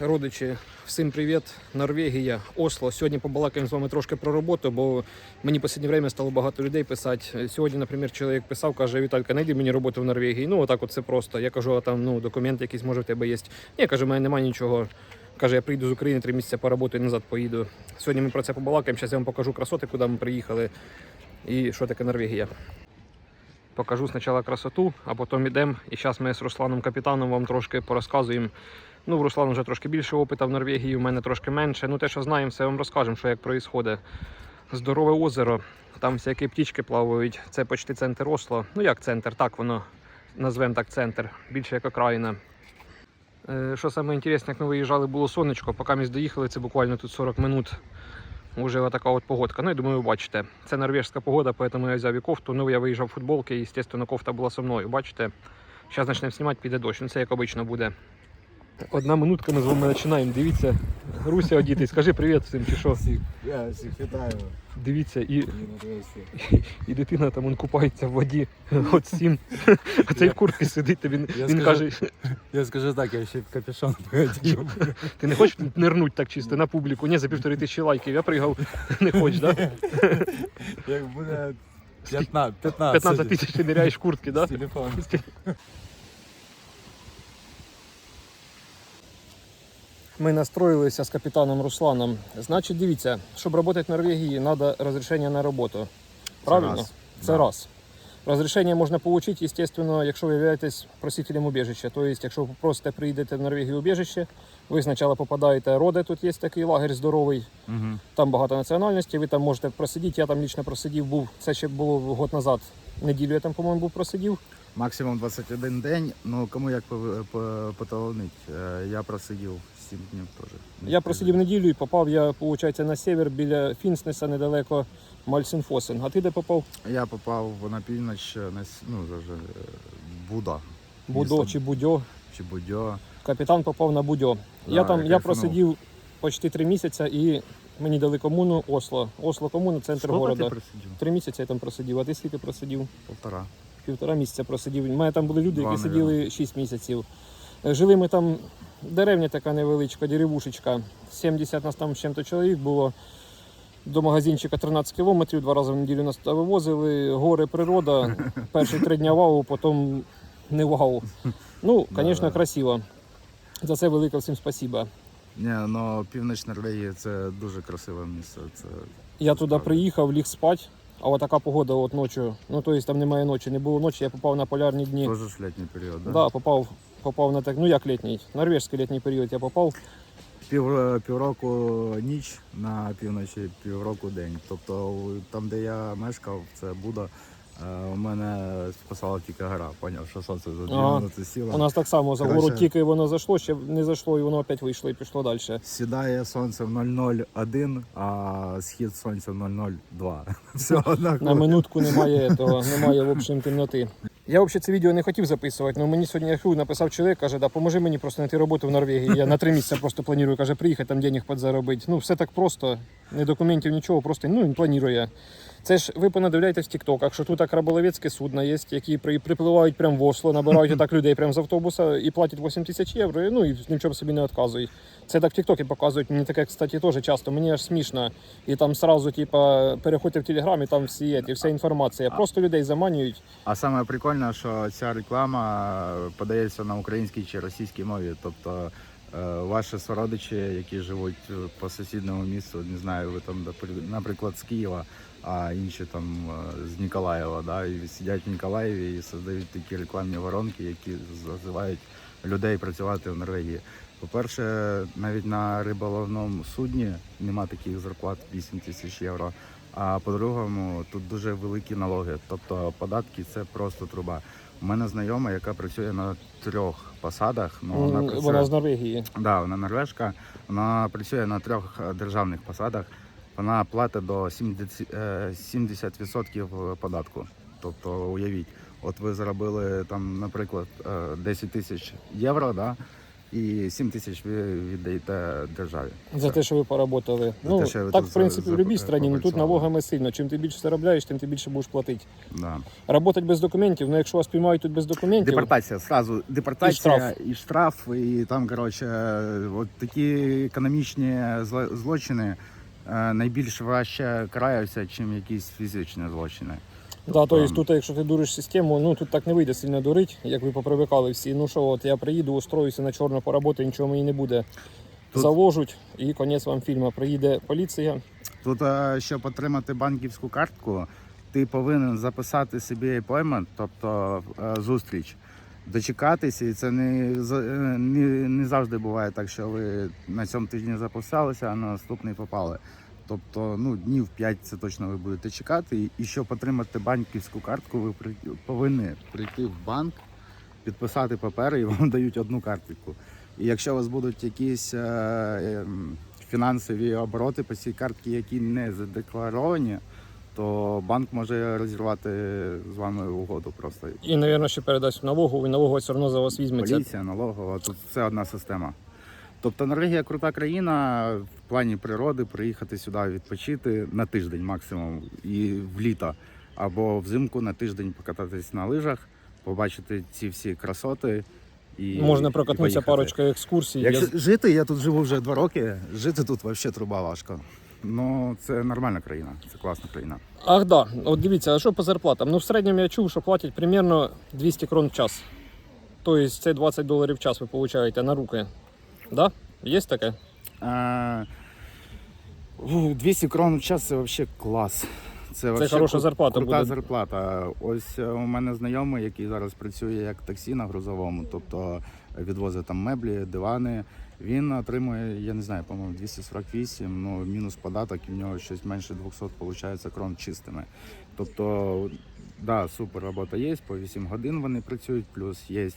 Родичі, всім привіт, Норвегія, Осло. Сьогодні побалакаємо з вами трошки про роботу, бо мені останнє время стало багато людей писати. Сьогодні, наприклад, чоловік писав, каже, Віталька, знайди мені роботу в Норвегії. Ну, отак от це просто. Я кажу, а там ну, документи якісь може в тебе є. Ні, каже, в мене немає нічого. Каже, я прийду з України три місяці поработаю, назад поїду. Сьогодні ми про це побалакаємо. Зараз я вам покажу красоти, куди ми приїхали і що таке Норвегія. Покажу спочатку красоту, а потім йдемо. І зараз ми з Русланом Капітаном вам трошки порозказуємо. Ну, в Руслана вже трошки більше опиту в Норвегії, у мене трошки менше. Ну, те, що знаємо, все вам розкажемо, що як відбувається. Здорове озеро, там всякі птічки плавають. Це почти центр Осло. Ну як центр, так воно назвемо так центр, більше як окраїна. Е, Що саме інтересне, як ми виїжджали, було сонечко. Поки ми доїхали, це буквально тут 40 минут. Уже така от погодка. Ну, я думаю, ви бачите. Це норвежська погода, тому я взяв і кофту. Ну, я виїжджав в футболки, і, звісно, кофта була зі мною. Бачите? Зараз почнемо знімати, піде дощ. Ну, це як обично буде. Одна минутка, ми з вами починаємо. Дивіться, Руся одітий, скажи привіт всім, чи що. Всіх, я всіх вітаю. Дивіться, і, Мені і дитина там он купається в воді. От сім. А цей в куртці сидить, він, Я він скажу- каже, Я скажу так, я ще капюшон повідів. ти не хочеш нирнуть так чисто на публіку? Ні, за півтори тисячі лайків. Я пригав, не хочеш, так? Да? Як буде 15, 15, 15 тисяч ти ниряєш куртки, так? З телефону. Ми настроїлися з капітаном Русланом. Значить, дивіться, щоб працювати в Норвегії, треба розрішення на роботу. Правильно? раз. Це Да. раз. Розрішення можна отримати, естественно, якщо ви являєтесь просителем убіжища. Тобто, якщо ви просто приїдете в Норвегію убіжище, ви спочатку попадаєте роде, тут є такий лагерь здоровий, Мгм. там багато національностей, ви там можете просидіти. Я там лічно просидів був. Це ще було год назад. Неділю я там, по-моєму, був просидів. Максимум 21 день, ну кому як пов- по- поталонить. Е, Я просидів 7 днів теж. Я просидів неділю і попав я, виходить, на север біля Фінснеса, недалеко Мальсінфосен. А ти де попав? Я попав на північ на с- ну, даже, е, Буда Будо Місто. чи Будьо? чи Будьо. Капітан попав на Будьо. Да, я там я я кайфанув. просидів почти три місяці і мені дали комуну Осло. Осло комуна, центр Скільки города. ти просидів? Три місяці я там просидів, а ти скільки просидів? Полтора. Півтора місяця просидів. У мене там були люди, Два, які сиділи 6 місяців. Е, Жили ми там, деревня така невеличка, деревушечка. 70 нас там з чим-то чоловік було. До магазинчика 13 кілометрів, два рази в неділю нас вивозили. Гори, природа. Перші три дня вау, потім не вау. Ну, звісно, красиво. За це велике всім спасіба. Ні, ну північ Норвегії це дуже красиве місце. Це Я туди приїхав, ліг спати, а от така погода от ночі. Ну, тобто там немає ночі, не було ночі, я попав на полярні дні. теж ж літній період, Да, да? попав, попав на так, ну як літній, норвежський літній період я попав. Пів, півроку ніч на півночі, півроку день. Тобто там, де я мешкав, це Буда. е, У мене спасала тільки гора, поняв, що сонце за дві Ага. минути сіло. У нас так само за гору тільки воно зайшло, ще не зайшло, і воно опять вийшло і пішло далі. Сідає сонце в 001, а схід сонця в 002. Все однаково. На минутку немає того, немає в общем темноти. Я взагалі це відео не хотів записувати, але мені сьогодні яху написав чоловік, каже, да, поможи мені просто знайти роботу в Норвегії. Я на три місяці просто планую, каже, приїхати там денег підзаробити. Ну, все так просто, не документів, нічого, просто ну, він планує. Це ж ви понадивляєтесь в тіктоках, що тут так раболовецьке судна є, які при, припливають прямо в Осло, набирають так людей прямо з автобуса і платять 8 тисяч євро, ну і нічого собі не відказують. Це так в тіктокі показують, мені таке, кстати, теж часто, мені аж смішно. І там сразу, типа, переходьте в телеграм, і там всі є, і вся інформація. Просто людей заманюють. А саме прикольне, що ця реклама подається на українській чи російській мові. Тобто ваші сородичі, які живуть е, по сусідньому місту, не знаю, ви там, напри- наприклад, з Києва, а інші там е, з Ніколаєва, да, і сидять в Ніколаєві і создають такі рекламні воронки, які зазивають людей працювати в Норвегії. По-перше, навіть на риболовному судні нема таких зарплат 8 тисяч євро. А по-другому, тут дуже великі налоги, тобто податки це просто труба. У мене знайома, яка працює на трьох посадах. Ну, вона працює, Вона з Норвегії. да, вона норвежка, вона працює на трьох е, державних посадах. Вона платить до 70, е, 70% податку. Тобто, уявіть, от ви заробили там, наприклад, е, 10 тисяч євро, да? І 7 тисяч ви віддаєте державі. За те, що ви поработали. За ну, те, що ви так, тут в принципі, в за- будь-якій країні, ну тут попрацювали. налогами сильно. Чим ти більше заробляєш, тим ти більше будеш платити. Да. Работать без документів, ну якщо вас піймають тут без документів, Депортація, сразу депортація І штраф. і штраф, і там, коротше, от такі економічні зло- злочини е, найбільш важче караються, ніж якісь фізичні злочини. Да, то есть тут, якщо ти дуриш систему, ну тут так не вийде сильно дурить, як ви попривикали всі. Ну що, от я приїду, устроюся на чорно поработаю, нічого мені не буде. Тут- Заложуть і конець вам фільму. Приїде поліція. Тут, е, щоб отримати банківську картку, ти повинен записати собі appointment, тобто е, зустріч, дочекатися, і це не, е, не, не завжди буває так, що ви на цьому тижні записалися, а на наступний попали. Тобто, ну, днів 5 це точно ви будете чекати. І- щоб отримати банківську картку, ви при- повинні прийти в банк, підписати папери і вам дають одну картку. І якщо у вас будуть якісь е, е, фінансові обороти по цій картці, які не задекларовані, то банк може розірвати з вами угоду просто. І, мабуть, ще передасть налогу, і налогова все одно за вас візьметься. Поліція, налогова, тут все одна система. Тобто Норвегія крута країна в плані природи, приїхати сюди відпочити на тиждень максимум і в літо. Або взимку на тиждень покататись на лижах, побачити ці всі красоти. І, Можна прокатнутися парочкою екскурсій. Якщо Я- жити, я тут живу вже два роки. Жити тут взагалі труба важко. Ну, це нормальна країна, це класна країна. Ах, да. От дивіться, а що по зарплатам? Ну, в середньому я чув, що платять примерно 200 крон в час. Тобто це 20 доларів в час ви получаєте на руки. Да? Є таке? А, 200 крон в час це взагалі клас. Це, вообще хороша зарплата Крута буде. зарплата. Ось е, у мене знайомий, який зараз працює як таксі на грузовому, тобто відвозить там меблі, дивани. Він отримує, я не знаю, по-моєму, 248, ну мінус податок, і в нього щось менше 200 виходить крон чистими. Тобто, да, супер робота є, по 8 годин вони працюють, плюс є,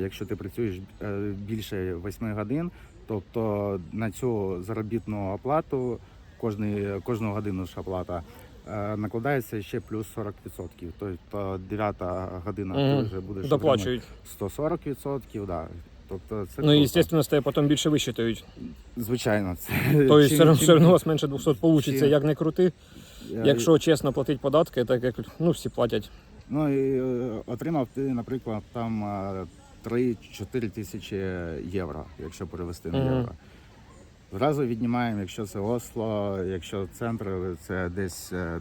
якщо ти працюєш е, більше 8 годин, тобто на цю заробітну оплату кожний, кожну годину ж оплата. е, Накладається ще плюс 40%. Тобто 9 година ти вже будеш Доплачують. 140%, да. Тобто це Ну, звісно, тебе потім більше вищитують. звичайно, це Тобто все, одно- все у вас менше 200 получиться, чим- як не крути. е, Якщо чесно платити податки, так як ну, всі платять. Ну і е, отримав ти, наприклад, там е, 3-4 тисячі євро, якщо перевести на євро. Зразу віднімаємо, якщо це Осло, якщо центр, це десь е,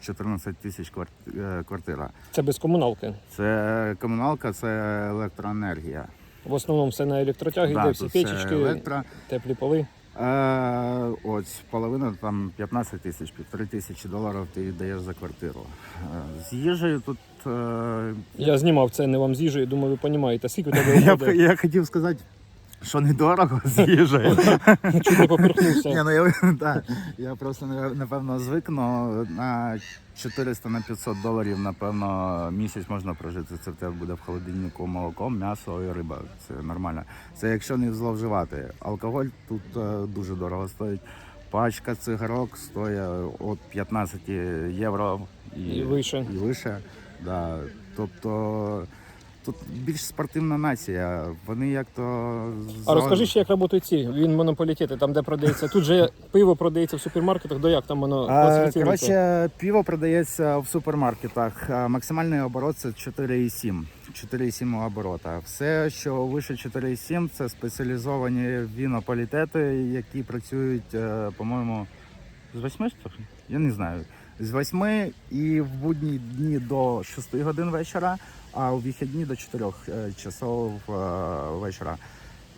14 тисяч е, квартира. Це без комуналки. Це комуналка, це електроенергія. В основному все на електротяги, Да, йде всі печечки, електро. теплі поли. Е, ось половина там 15 тисяч, півтори тисячі доларів ти віддаєш за квартиру. Е, з їжею тут е, Я знімав це не вам з їжею, думаю, ви розумієте, скільки у тебе я, б- виходить? я хотів сказати, що недорого з їжею. Чуть не поперхнувся. Ні, ну я, да, я просто напевно звикну на 400 на 500 доларів, напевно, місяць можна прожити. Це в тебе буде в холодильнику молоко, м'ясо і риба. Це нормально. Це якщо не зловживати. Алкоголь тут е, дуже дорого стоїть. Пачка цигарок стоїть від 15 євро І вище. І вище. Да. Тобто тут більш спортивна нація. Вони як то А розкажи ще, як працюють ці він монополітети, там де продається. Тут же пиво продається в супермаркетах, до як там воно. Коротше, пиво продається в супермаркетах. Максимальний оборот це 4,7. 4,7 оборота. Все, що вище 4,7, це спеціалізовані вінополітети, які працюють, е, по-моєму, з 8 що? Я не знаю. З 8 і в будні дні до 6 годин вечора, а у вихідні до 4 е, часов е, вечора.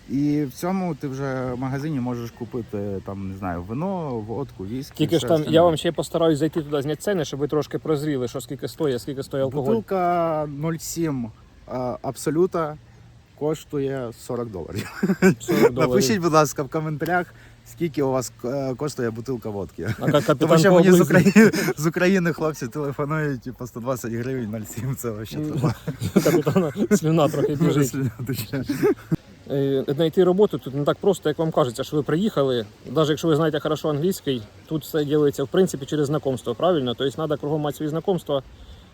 І в цьому ти вже в магазині можеш купити там, не знаю, вино, водку, віскі. Тільки ж там, я вам ще постараюсь зайти туди, зняти ціни, щоб ви трошки прозріли, що скільки стоїть, скільки стоїть алкоголь. Бутилка 0,7 абсолюта коштує 40 доларів. 40 доларів. Напишіть, будь ласка, в коментарях, скільки у вас е, коштує бутилка водки. А як Тому що мені з України, з України хлопці телефонують по 120 гривень 0,7, це взагалі треба. капітана слюна трохи біжить. Е, Знайти роботу тут не так просто, як вам кажеться, що ви приїхали, навіть якщо ви знаєте хорошо англійський, тут все ділиться в принципі через знакомство, правильно? Тобто треба кругом мати свої знакомства,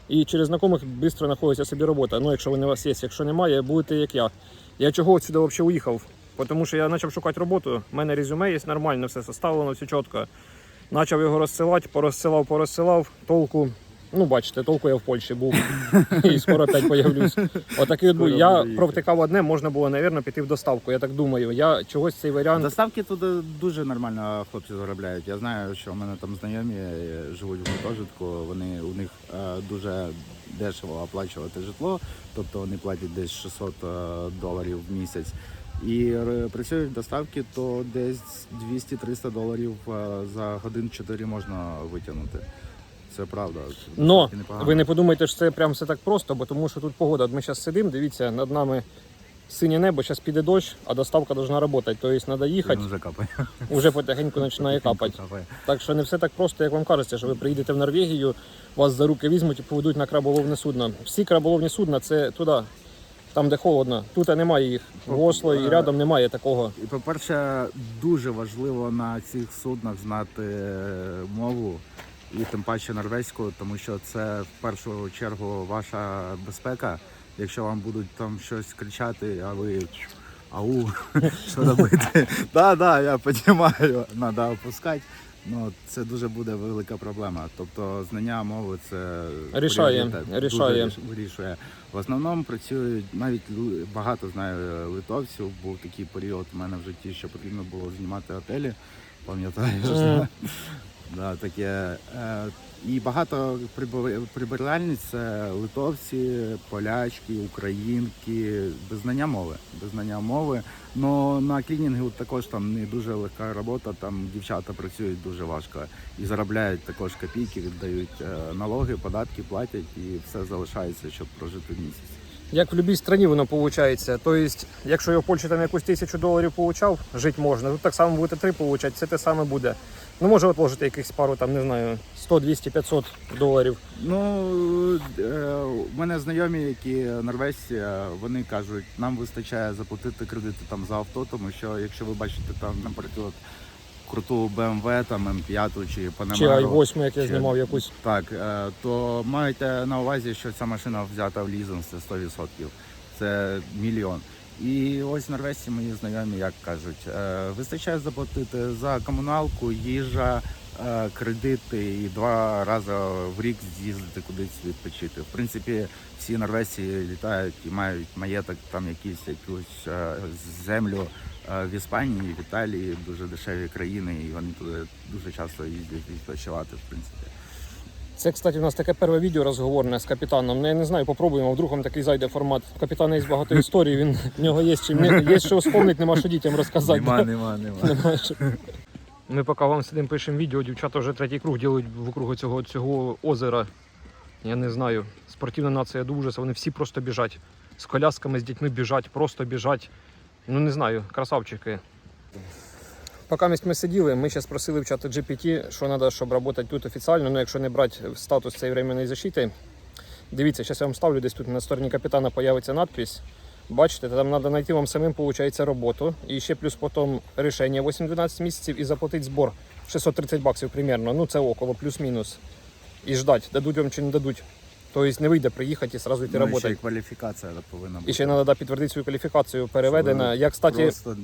І через знайомих швидко знаходиться собі робота. Ну, якщо вони у вас є, якщо немає, будете як я. Я чого сюди взагалі уїхав? Тому що я почав шукати роботу, у мене резюме є нормально, все составлено, все чітко. Почав його розсилати, порозсилав, порозсилав, толку. Ну, бачите, толку я в Польщі був і скоро опять появлюсь. Отакий от був. Я провтикав одне, можна було, мабуть, піти в доставку. Я так думаю. Я чогось цей варіант. Доставки тут е, дуже нормально хлопці заробляють. Я знаю, що в мене там знайомі е, живуть в гуртожитку. Вони у них е, дуже дешево оплачувати житло, тобто вони платять десь 600 е, доларів в місяць. І е, працюють доставки, то десь 200-300 доларів е, за годин 4 можна витягнути. Це правда. Но ви не подумайте, що це прям все так просто, бо тому що тут погода. От Ми зараз сидимо, дивіться, над нами синє небо, зараз піде дощ, а доставка повинна працювати. Тобто треба їхати, Він вже капає. вже потихеньку починає капати. Так що не все так просто, як вам кажеться, що ви приїдете в Норвегію, вас за руки візьмуть і поведуть на краболовне судно. Всі краболовні судна це туди, там де холодно. Тут немає їх. В Осло і рядом немає такого. І по-перше, дуже важливо на цих суднах знати е, мову і тим паче норвезьку, тому що це в першу чергу ваша безпека. Якщо вам будуть там щось кричати, а ви ау, що робити? Так, так, я розумію, треба опускати. Ну, це дуже буде велика проблема. Тобто знання мови це Рішає, рішає. Дуже вирішує. В основному працюють навіть багато знаю литовців. Був такий період у мене в житті, що потрібно було знімати готелі. Пам'ятаєш? Мгм. Да, таке. Е, і багато прибир- прибиральниць це литовці, полячки, українки, без знання мови. Без знання мови. Но на клінінгу також там не дуже легка робота, там дівчата працюють дуже важко і заробляють також копійки, віддають е, налоги, податки платять і все залишається, щоб прожити місяць. Як в будь-якій країні воно виходить. Тобто, якщо я в Польщі там якусь тисячу доларів получав, жити можна. Тут так само будете три получати, це те саме буде. Ну, може отложити якихось пару, там, не знаю, 100, 200, 500 доларів. Ну е, у мене знайомі, які норвезці, вони кажуть, нам вистачає заплатити кредити там за авто, тому що якщо ви бачите там, наприклад, круту BMW, там М5 чи Panamera, Чи i8, як я чи- знімав якусь. Так, е, то маєте на увазі, що ця машина взята в лізинг, це 100%. Це мільйон. І ось норвезці мої знайомі, як кажуть, е, вистачає заплатити за комуналку, їжа, е, кредити і два рази в рік з'їздити кудись відпочити. В принципі, всі норвезці літають і мають маєток, там якісь якусь землю в Іспанії, в Італії, дуже дешеві країни, і вони туди дуже часто їздять відпочивати, в принципі. Це, кстати, у нас таке перше відео розговорне з капітаном. Ну, я не знаю, попробуємо, вдруг вам такий зайде формат. У капітана є багато історій, він, в нього є чим є що вспомнити, нема що дітям розказати. нема, нема. Немає що. Ми поки вам сидимо, пишемо відео, дівчата вже третій круг ділять вокруг цього, цього озера. Я не знаю. Спортивна нація до ужасу, вони всі просто біжать. З колясками, з дітьми біжать, просто біжать. Ну не знаю, красавчики. Поки ми- сиділи, ми зараз просили в чати GPT, що треба, щоб працювати тут офіційно, ну якщо не брати статус цієї временної защити. Дивіться, зараз я вам ставлю десь тут на стороні капітана появиться надпись. Бачите, там треба знайти вам самим, виходить, роботу. І ще плюс потім рішення 8-12 місяців і заплатити збор 630 баксів примерно. Ну це около, плюс-мінус. І ждать, дадуть вам чи не дадуть. Тобто не вийде приїхати і одразу йти Ну, і ще й кваліфікація повинна бути. І ще треба підтвердити свою кваліфікацію, переведена. Я, кстати, Просто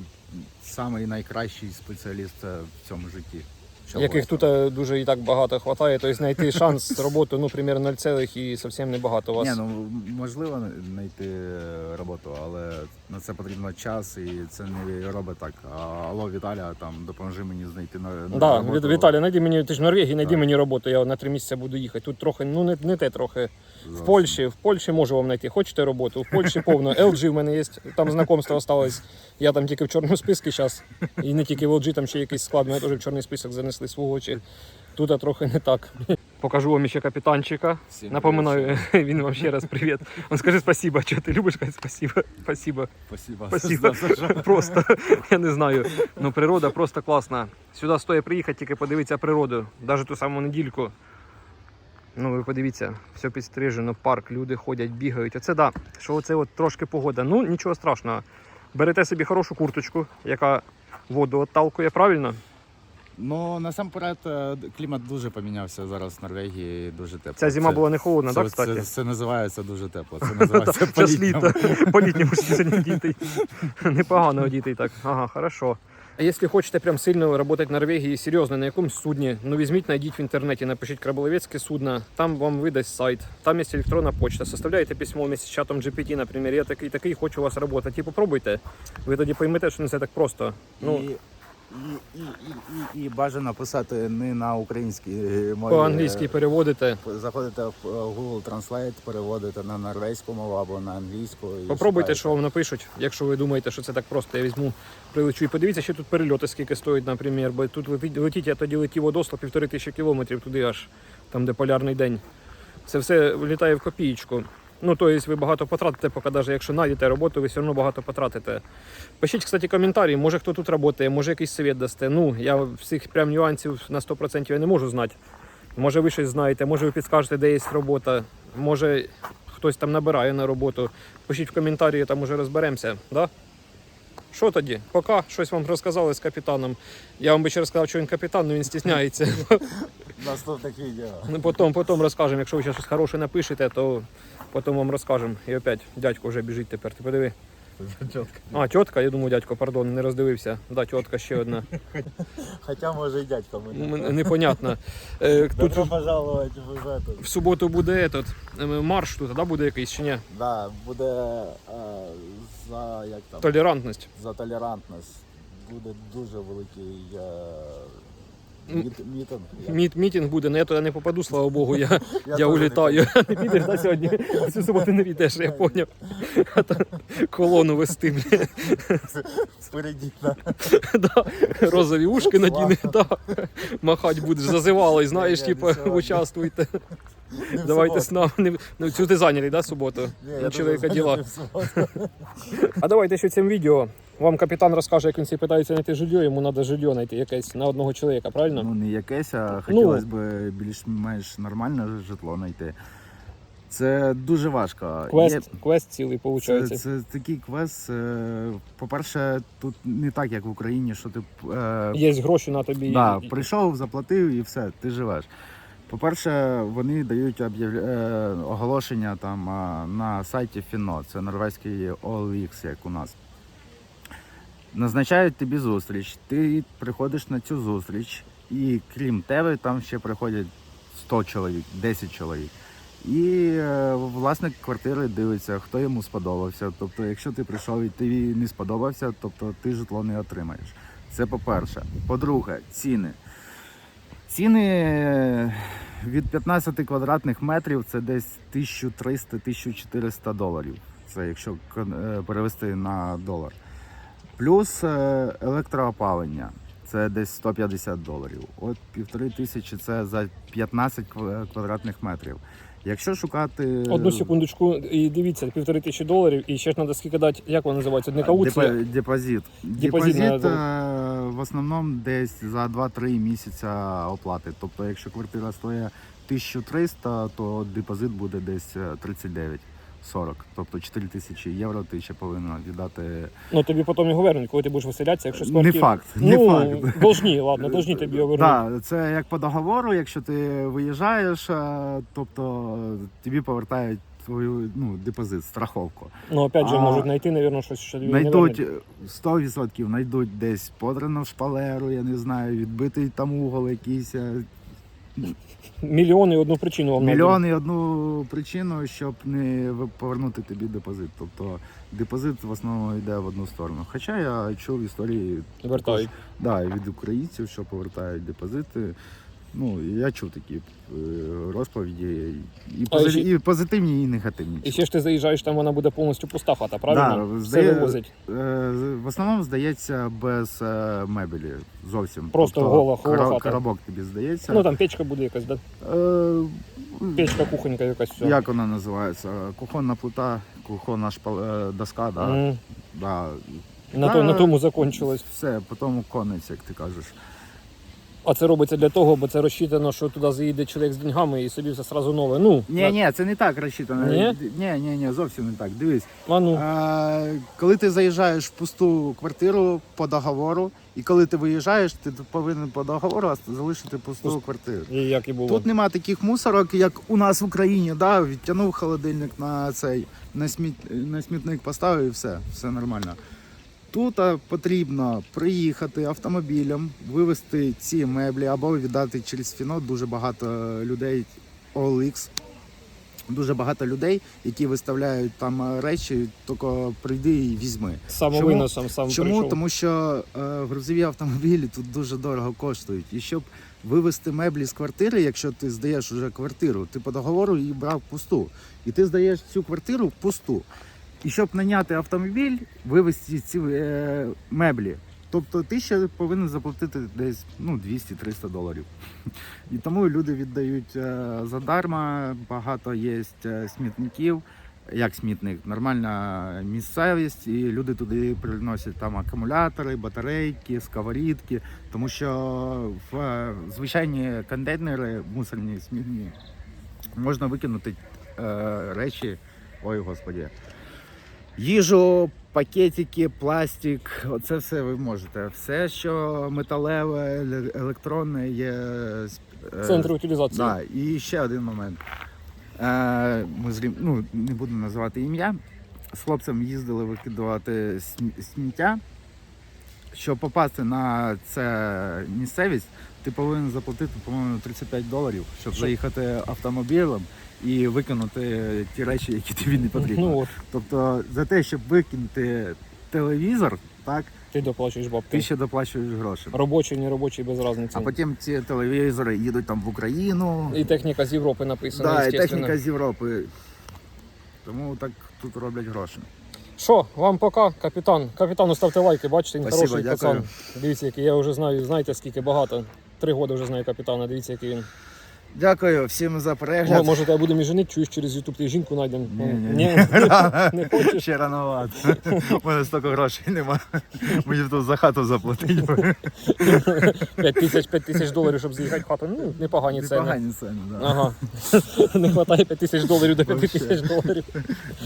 самий найкращий спеціаліст е, в цьому житті. Чого? яких тут е, дуже і так багато хватає, тобто знайти шанс роботу, ну, примерно 0, і зовсім небагато у вас. Ні, ну можливо знайти е, роботу, але на це потрібно час і це не робить так. А, Алло, Віталя, там допоможи мені знайти на, на Да, роботу. Віталій, знайди мені, ти ж в Норвегії, знайди Так. мені роботу, я на три місяці буду їхати. Тут трохи, ну не, не те трохи. В Зовсім. Польщі, в Польщі можу вам знайти. Хочете роботу? В Польщі повно. LG в мене є, там знайомство осталось. Я там тільки в чорному списку зараз. І не тільки в LG, там ще якийсь склад, мене теж в чорний список занесли свого очі. Тут трохи не так. Покажу вам ще капітанчика. Всім Напоминаю, він вам ще раз привіт. Он скажи спасибо, що ти любиш сказати спасибо. Спасибо. Спасибо. Спасибо. Просто я не знаю. Ну природа просто класна. Сюди стоїть приїхати, тільки подивитися природу, навіть ту саму недільку. Ну, ви подивіться, все підстрижено, парк, люди ходять, бігають. Оце да, що оце от трошки погода. Ну, нічого страшного. Берете собі хорошу курточку, яка воду отталкує, правильно? Ну насамперед е, клімат дуже помінявся зараз в Норвегії. Дуже тепло. Ця зима Це- була не холодна, так, кстати? Це, це називається дуже тепло. Це називається по-літньому. літо. Сьогодні одітий. Непогано одітий так. Ага, хорошо. А якщо хочете прям сильно працювати в Норвегії, серйозно, на якомусь судні, ну візьміть, найдіть в інтернеті, напишіть краболовецьке судно, там вам видасть сайт, там є електронна почта, составляєте письмо вместе з чатом GPT, наприклад, я такий, такий, хочу у вас працювати. І попробуйте, ви тоді поймете, що не все так просто. Ну, і, і, і, і, і, і бажано писати не на українській е, мові. по-англійськи переводите. Заходите в е, Google Translate, переводите на норвезьку мову або на англійську. і Попробуйте, шукаєте. що вам напишуть, якщо ви думаєте, що це так просто. Я візьму, прилечу і подивіться, що тут перельоти скільки стоять, наприклад. Бо тут летить, летіть, я тоді летів від півтори тисячі кілометрів туди аж, там, де полярний день. Це все влітає в копієчку. Ну, тобто ви багато потратите, поки навіть якщо знайдете роботу, ви все одно багато потратите. Пишіть, кстати, коментарі, може хто тут працює, може якийсь совет дасте. Ну, я всіх прям нюансів на 100% я не можу знати. Може ви щось знаєте, може ви підскажете, де є робота, може хтось там набирає на роботу. Пишіть в коментарі, там уже розберемося. Да? Що тоді? Поки щось вам розказали з капітаном. Я вам би ще розказав, що він капітан, але він стісняється. Наступних відео. Ну, Потім, потім розкажемо. Якщо ви щось хороше напишете, то потім вам розкажемо. І опять дядько вже біжить тепер. Ти подиви. А, тітка, я думаю, дядько, пардон, не роздивився. Да, тітка ще одна. Хоча може і дядько мені. М, Непонятно. Е, Тут Добро пожаловать в этот. в суботу буде этот, е, марш тут, да, буде якийсь чи ні? Да, буде е, за як там Толерантність. за толерантність. Буде дуже великий е, мітинг. Міт, мітинг буде, але я туди не попаду, слава Богу, я, я, я улітаю. Не підеш да, сьогодні? Цю суботу не підеш, я поняв. Колону вести. Впереді, да. Розові ушки надіни, да. махать будеш, зазивали, знаєш, типу, участвуйте. Не в Давайте суботу. з нами. Ну, цю ти зайнятий, да, суботу? Ні, я У дуже чоловіка зайнятий діла. в суботу. А давайте ще цим відео. Вам капітан розкаже, як він собі питається знайти жилье, йому треба жилье знайти якесь на одного чоловіка, правильно? Ну, не якесь, а Ну. хотілося б більш-менш нормальне житло знайти. Це дуже важко. Квест, Є- квест цілий, Це, виходить. це такий квест. е, По-перше, тут не так, як в Україні, що ти е, Є гроші на тобі. да, і- прийшов, заплатив і все, ти живеш. По-перше, вони дають е, оголошення там на сайті Фіно, це норвезький OLX, як у нас. Назначають тобі зустріч, ти приходиш на цю зустріч, і крім тебе, там ще приходять 100 чоловік, 10 чоловік. І е, власник квартири дивиться, хто йому сподобався. Тобто, якщо ти прийшов і тобі не сподобався, тобто ти житло не отримаєш. Це по-перше. По-друге, ціни. Ціни е, від 15 квадратних метрів це десь 1300-1400 доларів. Це якщо е, перевести на долар. Плюс е, електроопалення. Це десь 150 доларів. От півтори тисячі це за 15 квадратних метрів. Якщо шукати Одну секундочку, і дивіться, півтори тисячі доларів, і ще ж треба скільки дати, як вони називається? Не кауція? Депозит. Депозит Депозит, на- е, в основному десь за 2-3 місяця оплати. Тобто, якщо квартира стоїть 1300, то депозит буде десь е, 39. 40, тобто 4 тисячі євро ти ще повинен віддати. Ну тобі потім його вернуть, коли ти будеш виселятися, якщо з Не факт, не ну, факт. Должні, ладно, должні тобі його вернути. Да, це як по договору, якщо ти виїжджаєш, е, тобто тобі повертають твою ну, депозит, страховку. Ну, опять же, А, можуть знайти, навірно, щось, що тобі не Найдуть вернуть. 100% знайдуть десь подрану шпалеру, я не знаю, відбитий там угол якийсь. Мільйони і одну причину вам. Мільйон і одну причину, щоб не повернути тобі депозит. Тобто депозит в основному йде в одну сторону. Хоча я чув історії Вертають. да, від українців, що повертають депозити. Ну, я чув такі е, розповіді, і, А пози- ще- і позитивні, і негативні. І ще ж ти заїжджаєш, там вона буде повністю пуста хата, правильно? Да, Все здає- вивозить. Е, В основному здається без е, мебелі зовсім. Просто гола- гола коро- хата. коробок тобі здається. Ну там печка буде якась, да? Е, Печка, кухонька якась все. Як вона називається? Кухонна плита, кухонна шпал... е, доска, да? М, Да. На, Та, то, на тому закончилось. Все, потім конець, як ти кажеш. А це робиться для того, бо це розчитано, що туди заїде чоловік з деньгами і собі все сразу нове. Ну, Ні, ні, це не так розчитано. Ні? ні, ні, ні, зовсім не так. Дивись. а ну. А, коли ти заїжджаєш в пусту квартиру по договору, і коли ти виїжджаєш, ти повинен по договору залишити пусту Пуст- квартиру. І як і було. Тут нема таких мусорок, як у нас в Україні, да, відтягнув холодильник на цей на, сміт, на смітник поставив і все, все нормально. Тут потрібно приїхати автомобілем, вивезти ці меблі або віддати через фінот. Дуже багато людей OLX, дуже багато людей, які виставляють там е, речі, тільки прийди і візьми. Самовиносом сам Чому? прийшов. Тому що е, грузові автомобілі тут дуже дорого коштують. І щоб вивезти меблі з квартири, якщо ти здаєш вже квартиру, ти по договору її брав пусту. І ти здаєш цю квартиру пусту. І щоб наняти автомобіль, вивезти ці е, меблі. Тобто ти ще повинен заплатити десь ну, 200-300 доларів. І тому люди віддають е, задарма, багато є е, смітників. Як смітник, нормальна місцевість, і люди туди приносять там акумулятори, батарейки, сковорідки, тому що в е, звичайні контейнери, мусорні смітні, можна викинути е, речі, ой господі, їжу, пакетики, пластик, оце все ви можете. Все, що металеве, електронне, є е, Центр утилізації. Да, і ще один момент. Е, ми з ну, не буду називати ім'я. З хлопцем їздили викидувати сміття. Щоб попасти на це місцевість, ти повинен заплатити, по-моєму, 35 доларів, щоб заїхати автомобілем і викинути ті речі, які тобі не потрібні. Ну от, Тобто за те, щоб викинути телевізор, так, ти доплачуєш бабки. ти ще доплачуєш гроші. Робочий, не робочий, без різниці. А потім ці телевізори їдуть там в Україну. І техніка з Європи написана, Да, і естественно. техніка з Європи. Тому так тут роблять гроші. Що, вам пока, капітан. Капітану ставте лайки, бачите, він Спасибо, хороший дякую. пацан. Дивіться, який я вже знаю, знаєте, скільки багато. Три роки вже знаю капітана, дивіться, який він. Дякую всім за О, може, тебе будемо женити, чуєш через Ютуб, ти жінку знайдемо. Ні-ні-ні. Не хочеш. Ще рановато. У мене стільки грошей нема. Мені тут за хату заплатити. 5 тисяч, 5 тисяч доларів, щоб заїхати в хату. Ну, непогані ціни. Непогані ціни, да. Ага. Не вистачає 5 тисяч доларів до 5 тисяч доларів.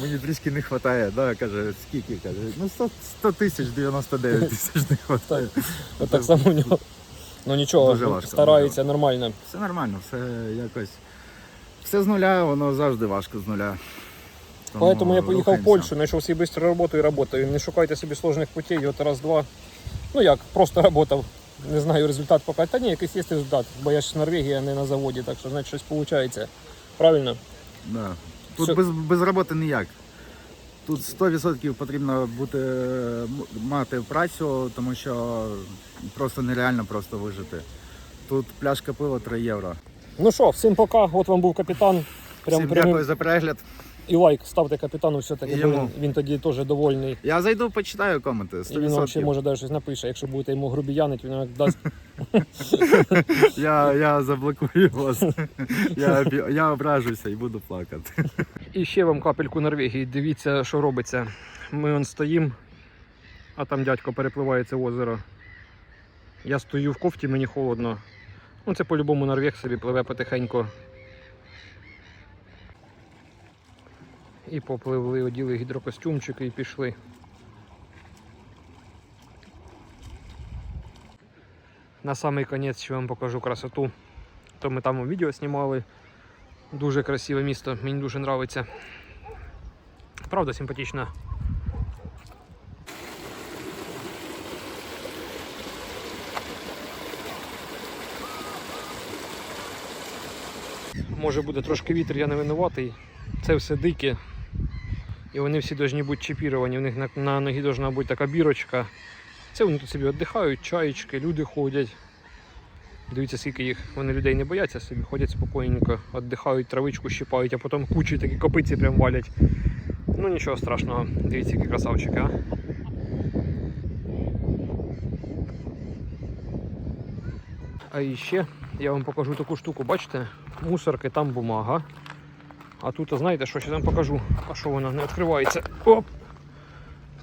Мені трішки не вистачає, да, каже, скільки каже. Ну 100, 100 тисяч 99 тисяч не вистачає. Так само у нього. Ну нічого, Дуже важко, старається нормально. Все нормально, все якось. Все з нуля, воно завжди важко з нуля. Тому Поэтому я поїхав в. Польщу, знайшов собі швидко роботу і працюю. Не шукайте собі сложних путей, от раз-два. Ну як, просто працював. Не знаю результат поки. Та ні, якийсь є результат, бо я ж а не на заводі, так що значить щось виходить. Правильно? Да. Тут без, без роботи ніяк. Тут 100% потрібно бути, мати працю, тому що просто нереально просто вижити. Тут пляшка пива 3 євро. Ну що, всім пока. От вам був капітан. Прям Всім прямим- дякую за перегляд. І лайк ставте капітану, все-таки йому. він, він тоді теж довольний. Я зайду, почитаю коменти. І він 100%. може навіть щось напише. Якщо будете йому грубіянить, він дасть. Я, я заблокую вас. Я, я ображуся і буду плакати. І ще вам капельку Норвегії. Дивіться, що робиться. Ми он стоїмо, а там дядько перепливає це озеро. Я стою в кофті, мені холодно. Ну це по-любому Норвег собі пливе потихеньку. І попливли, оділи гідрокостюмчики і пішли. На самий кінець ще вам покажу красоту. То ми там відео знімали. Дуже красиве місто, мені дуже подобається. Правда, симпатична. Може буде трошки вітер, я не винуватий. Це все дике. І вони всі повинні бути чіпіровані. У них на, на ногі повинна бути така бірочка. Це вони тут собі віддихають, чаєчки, люди ходять. Дивіться, скільки їх. Вони людей не бояться собі, ходять спокійненько, віддихають, травичку щипають, а потім кучі такі копиці прям валять. Ну нічого страшного. Дивіться, які красавчики, а. А ще я вам покажу таку штуку, бачите? Мусорки, там бумага. А тут, знаєте, що ще вам покажу? А що вона не відкривається? Оп!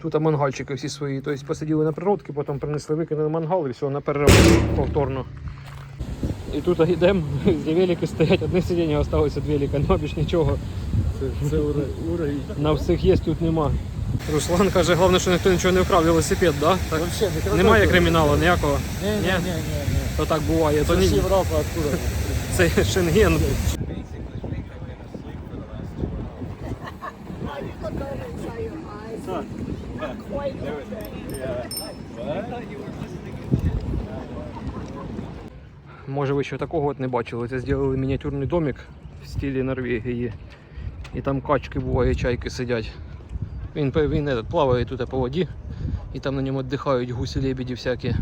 Тут мангальчики всі свої. Тобто посиділи на природки, потім принесли, викинули мангал і все, на переробку повторно. І тут йдемо, де велики стоять, одне сидіння залишилося від велика, ну більш нічого. Це, це уровень. На всіх є, тут нема. Руслан каже, головне, що ніхто нічого не вкрав велосипед, да? так? Вообще, Немає криміналу ніякого. Ні, ні, Ні? ні. То так буває. Це ні, Європа откуда? це Шенген. Ви такого от не бачили. Це зробили мініатюрний домик в стилі Норвегії. І там качки буває, чайки сидять. Він, він этот, плаває тут по воді, і там на ньому віддихають гусі лебеді всякі.